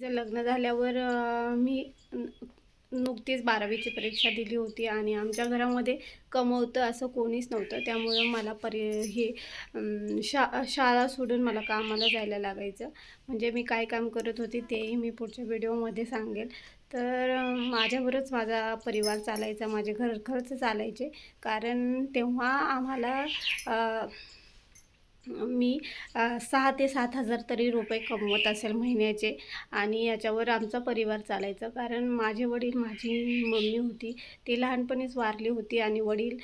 तिचं लग्न झाल्यावर मी नुकतीच बारावीची परीक्षा दिली होती आणि आमच्या घरामध्ये कमवतं असं कोणीच नव्हतं. त्यामुळं मला परि हे शा शाळा सोडून मला कामाला जायला लागायचं. म्हणजे मी काय काम करत होते तेही मी पुढच्या व्हिडिओमध्ये सांगेल. तर माझ्यावरच माझा परिवार चालायचा माझे घर खर्च चालायचे. कारण तेव्हा आम्हाला मी सहा ते सात हजार तरी रुपये कमवत असेल महिन्याचे आणि याच्यावर आमचा परिवार चालायचा. कारण माझे वडील माझी मम्मी होती ती लहानपणीच वारली होती आणि वडील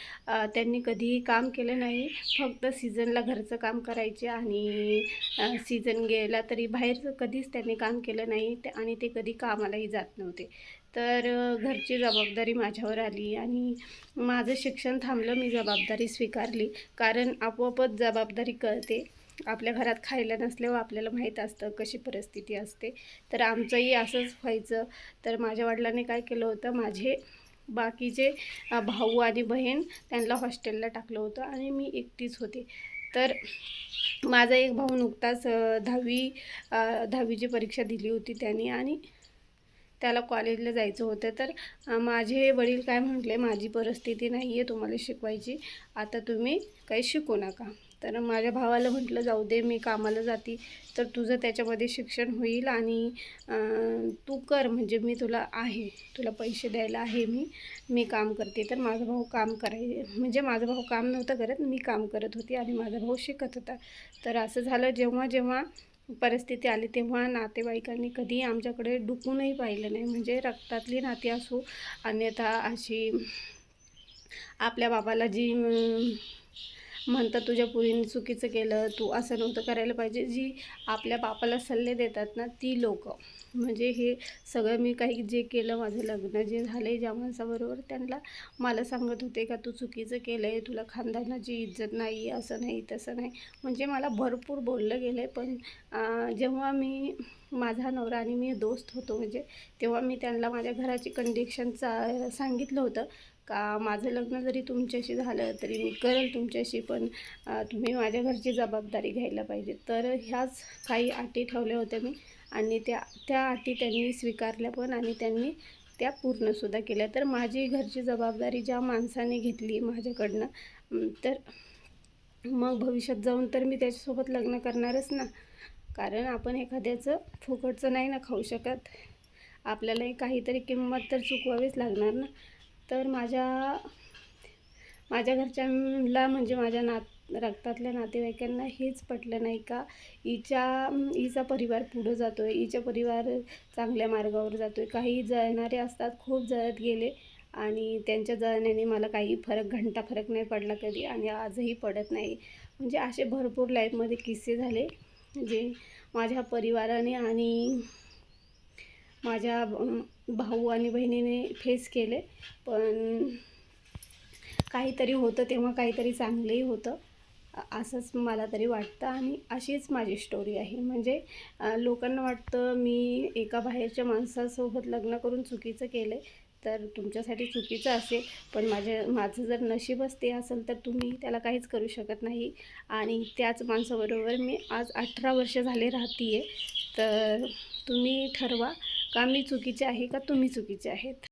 त्यांनी कधीही काम केलं नाही. फक्त सीझनला घरचं काम करायचे आणि सीझन गेला तरी बाहेरचं कधीच त्यांनी काम केलं नाही आणि ते कधी कामालाही जात नव्हते. तर घरची जबाबदारी माझ्यावर आली आणि माझं शिक्षण थांबलं मी जबाबदारी स्वीकारली. कारण आपोआपच जबाबदारी कळते. आपल्या घरात खायला नसल्यावर आपल्याला माहीत असतं कशी परिस्थिती असते. तर आमचंही असंच व्हायचं. तर माझ्या वडिलांनी काय केलं होतं माझे बाकीचे भाऊ आणि बहीण त्यांना हॉस्टेलला टाकलं होतं आणि मी एकटीच होते. तर माझा एक भाऊ नुकताच दहावी दहावीची परीक्षा दिली होती त्याने आणि त्याला कॉलेजला जायचं होतं. तर माझे वडील काय म्हटले माझी परिस्थिती नाही आहे तुम्हाला शिकवायची. आता तुम्ही काही शिकू नका. तर माझ्या भावाला म्हटलं जाऊ दे मी कामाला जाते. तर तुझं त्याच्यामध्ये शिक्षण होईल आणि तू कर म्हणजे मी तुला आहे. तुला पैसे द्यायला आहे मी. मी काम करते. तर माझा भाऊ काम कराय म्हणजे माझा भाऊ काम नव्हतं करत. मी काम करत होती आणि माझा भाऊ शिकत होता. तर असं झालं जेव्हा जेव्हा परिस्थिती आली तेव्हा नातेवाईकांनी कधी आमच्याकडे डुकूनही पाहिलं नाही. म्हणजे रक्तातली नाती असो अन्यथा अशी आपल्या बाबाला जी म्हणतात तुझ्या पुरीने चुकीचं केलं तू असं नव्हतं करायला पाहिजे जी आपल्या बापाला सल्ले देतात ना ती लोक. म्हणजे हे सगळं मी काही जे केलं माझं लग्न जे झालं आहे ज्या माणसाबरोबर त्यांना मला सांगत होते का तू चुकीचं केलं आहे तुला खानदानाची इज्जत नाही असं नाही तसं नाही. म्हणजे मला भरपूर बोललं गेलं आहे पण जेव्हा मी माझा नवरा आणि मी दोस्त होतो म्हणजे तेव्हा मी त्यांना माझ्या घराची कंडिशनचा सांगितलं होतं का माझं लग्न जरी तुमच्याशी झालं तरी मी करेल तुमच्याशी पण तुम्ही माझ्या घरची जबाबदारी घ्यायला पाहिजे. तर ह्याच काही अटी ठेवल्या होत्या मी. आणि त्या त्या अटी त्यांनी स्वीकारल्या पण आणि त्यांनी त्या पूर्णसुद्धा केल्या. तर माझी घरची जबाबदारी ज्या माणसाने घेतली माझ्याकडनं तर मग भविष्यात जाऊन तर मी त्याच्यासोबत लग्न करणारच ना. कारण आपण एखाद्याचं फुकटचं नाही ना खाऊ शकत. आपल्यालाही काहीतरी किंमत तर चुकवावीच लागणार ना. तर माझ्या माझ्या घरच्यांना म्हणजे माझ्या नात रक्तातल्या नातेवाईकांना हेच पटलं नाही का? हिच्या हिचा परिवार पुढं जातो आहे हिचा परिवार चांगल्या मार्गावर जातो आहे काही जळणारे असतात खूप जळत गेले आणि त्यांच्या जळण्याने मला काही फरक घंटा फरक नाही पडला कधी आणि आजही पडत नाही. म्हणजे असे भरपूर लाईफमध्ये किस्से झाले जे माझ्या परिवाराने आणि माझ्या भाऊ आणि बहिणीने फेस केले. पण काहीतरी होतं तेव्हा काहीतरी चांगलंही होतं. असंच मला तरी वाटतं आणि अशीच माझी स्टोरी आहे. म्हणजे लोकांना वाटतं मी एका बाहेरच्या माणसासोबत लग्न करून चुकीचं केलं आहे तर तुमच्यासाठी चुकीचं असेल. पण माझे माझं जर नशीबच ते असेल तर तुम्ही त्याला काहीच करू शकत नाही. आणि त्याच माणसाबरोबर मी आज अठरा वर्ष झाले राहते आहे तर तुम्ही ठरवा का मी चुकीचे आहे का तुम्ही चुकीचे आहेत.